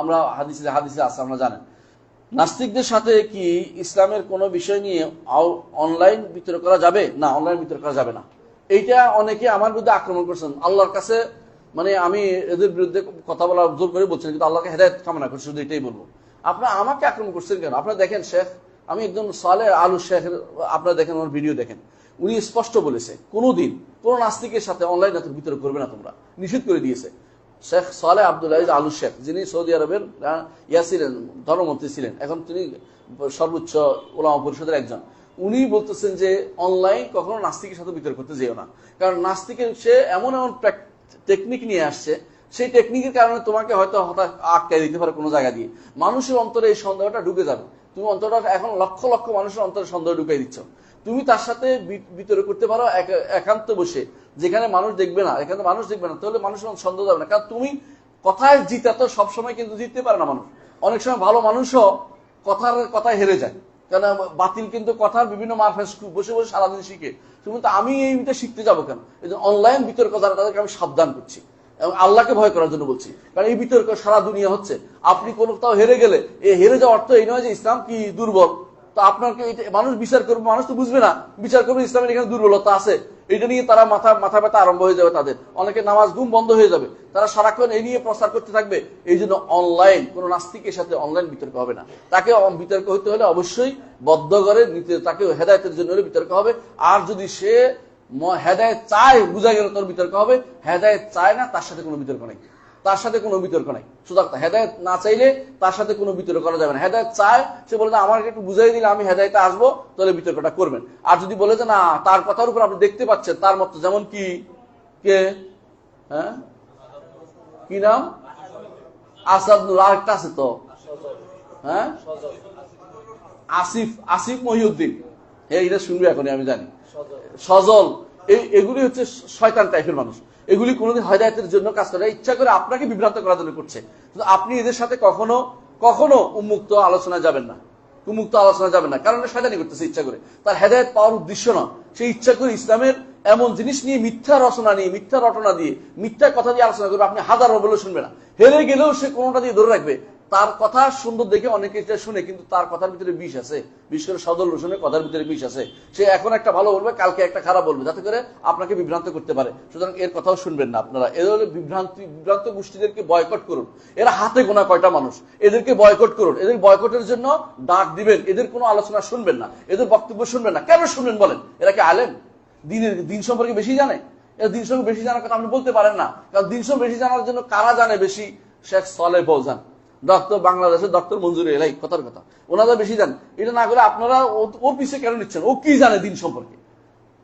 আমরা হাদিসে হাদিসে আছে, আমরা জানেন। নাস্তিকদের সাথে কি ইসলামের কোনো বিষয় নিয়ে অনলাইন বিতর্ক করা যাবে? না, অনলাইন বিতর্ক করা যাবে না। এইটা অনেকে আমার বিরুদ্ধে আক্রমণ করছেন। আল্লাহর কাছে মানে আমি এদের বিরুদ্ধে কথা বলা জোর করে বলছেন কিন্তু আল্লাহকে হেদায়ত কামনা করছি, শুধু এটাই বলব। আপনারা আমাকে আক্রমণ করছেন কেন? আপনারা দেখেন, শেখ, আমি একদম সালে আলু শেখের আপনারা দেখেন, আমার ভিডিও দেখেন। উনি স্পষ্ট বলেছে, কোনোদিন কোন নাস্তিকের সাথে অনলাইন বিতর্ক করবে না তোমরা। নিষেধ করে দিয়েছে। শেখ সালে আব্দুল আজিজ আলু শেখ, যিনি সৌদি আরবের ইয়া ছিলেন ধর্মমন্ত্রী ছিলেন। এখন তিনি সর্বোচ্চ ওলামা পরিষদের একজন। উনি বলতেছেন যে, অনলাইন কখনো নাস্তিকের সাথে বিতর্ক করতে যেও না। কারণ নাস্তিকের সে এমন এমন টেকনিক নিয়ে আসছে, সেই টেকনিকের কারণে তোমাকে হয়তো হঠাৎ আটকাই দিতে পারে কোনো জায়গা দিয়ে। মানুষের অন্তরে এই সন্দেহটা ঢুকে যাবে। তুমি অন্তরটা এখন লক্ষ লক্ষ মানুষের অন্তরে সন্দেহ ঢুকাই দিচ্ছ। তুমি তার সাথে বি- বিতর্ক করতে পারো, এক- একান্ত বসে। যেখানে মানুষ দেখবে না, এখানে মানুষ দেখবে না, তাহলে মানুষের সন্দেহ যাবে না। কারণ তুমি কথায় জিতা তো সবসময় কিন্তু জিততে পারে না মানুষ। অনেক সময় ভালো মানুষও কথার কথায় হেরে যায়। কেন বাতিল কিন্তু কথার বিভিন্ন মারফেস বসে বসে সারাদিন শিখে। তুমি তো আমি এইটা শিখতে যাব কেন? এই অনলাইন বিতর্ক যারা তাদেরকে আমি সাবধান করছি। এবং আল্লাহকে ভয় করার জন্য বলছি। কারণ এই বিতর্ক সারা দুনিয়া হচ্ছে। আপনি কোনো কোথাও হেরে গেলে, এই হেরে যাওয়ার অর্থ এই নয় যে ইসলাম কি দুর্বল। তো আপনাকে মানুষ বিচার করবে, মানুষ তো বুঝবে না। বিচার করবে ইসলামের এখানে দুর্বলতা আছে। এটা নিয়ে তারা মাথা মাথা ব্যথা আরম্ভ হয়ে যাবে তাদের। অনেকে নামাজ ঘুম বন্ধ হয়ে যাবে। তারা সারাক্ষণ এই নিয়ে প্রচার করতে থাকবে। এই জন্য অনলাইন কোন নাস্তিকের সাথে অনলাইন বিতর্ক হবে না। তাকে বিতর্ক হতে হলে অবশ্যই বদ্ধ করে নিতে, তাকে হেদায়তের জন্য বিতর্ক হবে। আর যদি সে হেদায়েত চায়, বোঝা গেল তোর বিতর্ক হবে, হেদায়েত চায় না, তার সাথে কোনো বিতর্ক নেই। তার সাথে কোনো বিতর্ক নাই। সুতরাং হেদায়ত না চাইলে তার সাথে কোনো বিতর্ক করা যাবে না। হেদায়ত চায়, সে বলে, না, আমাকে একটু বুঝাই দিলে আমি হেদায়তে আসব, তাহলে বিতর্কটা করবেন। আর যদি বলে যে, না, তার কথার উপর আপনি দেখতে পাচ্ছেন, তার মতো যেমন কি? কে? হ্যাঁ? কি নাম? আসাদ আরেকটা আছে তো। হ্যাঁ? আসিফ আসিফ মহিউদ্দিন। এইটা শুনবে এখনই, আমি জানি। সজল। এই, এগুলি হচ্ছে শয়তান টাইপের মানুষ। এগুলি কোনোদিন হয়দায়তের জন্য কাজ করে ইচ্ছা করে আপনাকে বিভ্রান্ত করার জন্য করছে। কিন্তু আপনি এদের সাথে কখনো কখনো উন্মুক্ত আলোচনা যাবেন না। উন্মুক্ত আলোচনা যাবেন না। কারণ শয়তানি করতেছে ইচ্ছা করে। তার হেদায়ত পাওয়ার উদ্দেশ্য না। সেই ইচ্ছা করে ইসলামের এমন জিনিস নিয়ে মিথ্যা রচনা নিয়ে, মিথ্যা রটনা দিয়ে, মিথ্যা কথা দিয়ে আলোচনা করবে। আপনি হাজার বলে শুনবে না। হেরে গেলেও সে কোনোটা দিয়ে ধরে রাখবে। তার কথা সুন্দর দেখে অনেকে এটা শুনে, কিন্তু তার কথার ভিতরে বিষ আছে। বিশেষ করে সদল রসুনের কথার ভিতরে বিষ আছে। সে এখন একটা ভালো বলবে, কালকে একটা খারাপ বলবে, যাতে করে আপনাকে বিভ্রান্ত করতে পারে। সুতরাং এর কথাও শুনবেন না আপনারা। এদের হলে বিভ্রান্তি, বিভ্রান্ত গোষ্ঠীদেরকে বয়কট করুন। এরা হাতে গোনা কয়টা মানুষ? এদেরকে বয়কট করুন। এদের বয়কটের জন্য ডাক দিবেন। এদের কোনো আলোচনা শুনবেন না। এদের বক্তব্য শুনবেন না। কেন শুনবেন বলেন? এরা কি আলেম? দিনের দিন সম্পর্কে বেশি জানে? এরা দিন সম্পর্কে বেশি জানার কথা আপনি বলতে পারেন না। কারণ দিন সম্পর্কে বেশি জানার জন্য কারা জানে বেশি? শেখ সলে ফৌজান। ডক্টর বাংলাদেশের ডক্টর মঞ্জুর এলাই কথার কথা। ওনারা বেশি জান। এটা না করে আপনারা ও- পিছিয়ে কেন নিচ্ছেন? ও কি জানে দিন সম্পর্কে?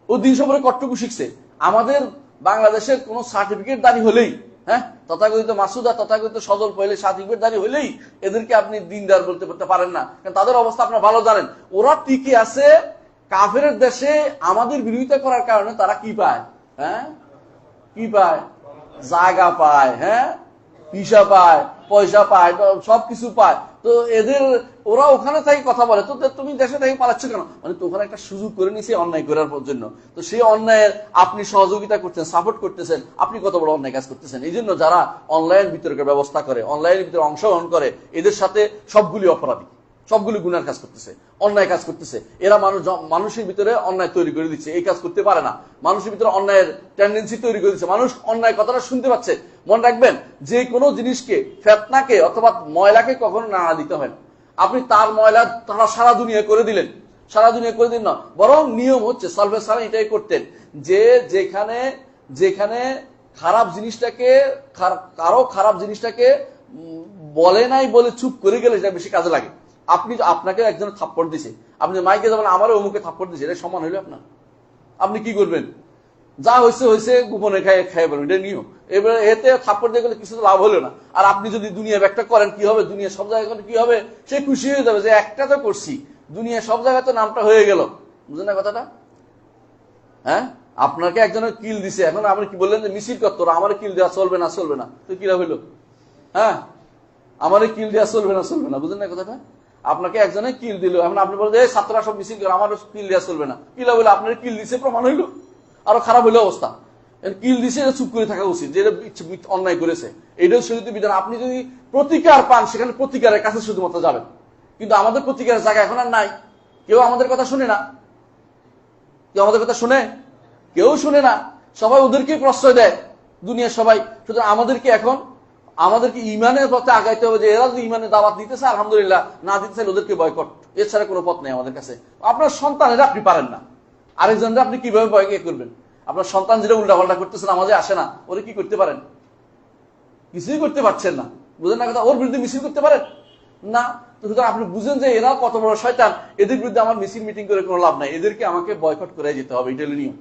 ও দিন সম্পর্কে কটটুকু শিখছে? আমাদের বাংলাদেশের কোন সার্টিফিকেট দাঁড়ি হলেই হ্যাঁ? তথাকথিত মাসুদা তথাকথিত সদল পয়লে সার্টিফিকেট দাঁড়ি হলেই এদেরকে আপনি দিনদার বলতে পারতে পারেন না। কারণ তাদের অবস্থা আপনারা ভালো জানেন। ওরা টিকে আছে। কাফের দেশে আমাদের বিরোধিতা করার কারণে তারা কি পায়? হ্যাঁ? কি পায়? জায়গা পায় হ্যাঁ? পিসা পায়। পয়সা পায় সব কিছু পায়। তো এদের, ওরা ওখানে থেকে কথা বলে, তো তুমি দেশে থেকে পালাচ্ছ কেন? মানে তো ওখানে একটা সুযোগ করে নিছে অন্যায় করার জন্য। তো সেই অন্যায়ের আপনি সহযোগিতা করছেন সাপোর্ট করতেছেন, আপনি কত বড় অন্যায় কাজ করতেছেন? এই জন্য যারা অনলাইন বিতর্কের ব্যবস্থা করে, অনলাইনের ভিতরে অংশগ্রহণ করে, এদের সাথে সবগুলি অপরাধী। সবগুলো গুনার কাজ করতেছে, অন্যায় কাজ করতেছে। এরা মানুষ মানুষের ভিতরে অন্যায় তৈরি করে দিচ্ছে, এই কাজ করতে পারে না। মানুষের ভিতরে অন্যায়ের টেন্ডেন্সি তৈরি করে দিচ্ছে। মানুষ অন্যায় কথাটা শুনতে পাচ্ছে। মনে রাখবেন, যে কোনো জিনিসকে, ফেতনাকে অথবা ময়লাকে কখনো নাড়া দিতে হয় আপনি তার ময়লা তারা সারা দুনিয়া করে দিলেন। সারা দুনিয়া করে দিন না। বরং নিয়ম হচ্ছে সলভে সারা এটাই করতেন, যে যেখানে যেখানে খারাপ জিনিসটাকে কারও খারাপ জিনিসটাকে বলে নাই বলে চুপ করে গেলে সেটা বেশি কাজে লাগে। আপনি আপনাকে একজন থাপ্পড় দিছে। আপনি মাইকে যাবেন, আমারও অমুকে থাপ্পড় দিছে, এটা সমান হইল আপনার। আপনি কি করবেন? যা হয়েছে হয়েছে গোপনে খাই খাই বলবেন এটা নিয়ম। এবারে এতে থাপ্পড় দিয়ে গেলে কিছু তো লাভ হলো না। আর আপনি যদি দুনিয়া ব্যাগটা করেন, কি হবে? দুনিয়া সব জায়গায় করলে কি হবে? সে খুশি হয়ে যাবে যে, একটা তো করছি। দুনিয়া সব জায়গায় তো নামটা হয়ে গেল। বুঝলেন না কথাটা? হ্যাঁ? আপনাকে একজনের কিল দিছে। এখন আপনি কি বললেন যে, মিছিল করতো আমার কিল দেওয়া চলবে না চলবে না। তো কিরা হইল? হ্যাঁ? আমার কিল দেওয়া চলবে না চলবে না। বুঝলেন না কথাটা? আপনাকে একজনে কিল দিল। এখন আপনি বলেন এই ছাত্ররা সব মিছিল করে আমার কিল দেওয়া চলবে না। কিলা বলে আপনার কিল দিছে, প্রমাণ হইল। আরও খারাপ হইল অবস্থা। কিল দিছে চুপ করে থাকা উচিত যেটা অন্যায় করেছে। এটাও সেটা বিধান। আপনি যদি প্রতিকার পান, সেখানে প্রতিকারের কাছে শুধুমাত্র যাবেন। কিন্তু আমাদের প্রতিকারের জায়গা এখন আর নাই। কেউ আমাদের কথা শুনে না। কেউ আমাদের কথা শুনে? কেউ শুনে না। সবাই ওদেরকে প্রশ্রয় দেয়, দুনিয়ার সবাই। সুতরাং আমাদেরকে এখন আমাদেরকে ইমানের পথে আগাইতে হবে যে এরা যদি ইমানের দাওয়াত দিতেছে, আলহামদুলিল্লাহ, না দিতে চাইলে ওদেরকে বয়কট এছাড়া কোনো পথ নেই আমাদের কাছে। আপনার সন্তানেরা আপনি পারেন না। আরেকজনরা আপনি কীভাবে বয়কে করবেন? আপনার সন্তান যেটা উল্টাপাল্টা করতেছে, নামাজে আসে না, ওরা কি করতে পারেন? কিছুই করতে পারছেন না। বুঝেন না কথা? ওর বিরুদ্ধে মিছিল করতে পারেন? না। তো সুতরাং আপনি বুঝেন যে এরা কত বড় শয়তান। এদের বিরুদ্ধে আমার মিছিল, মিটিং করে কোনো লাভ নাই। এদেরকে আমাকে বয়কট করে যেতে হবে এটা নিয়ম।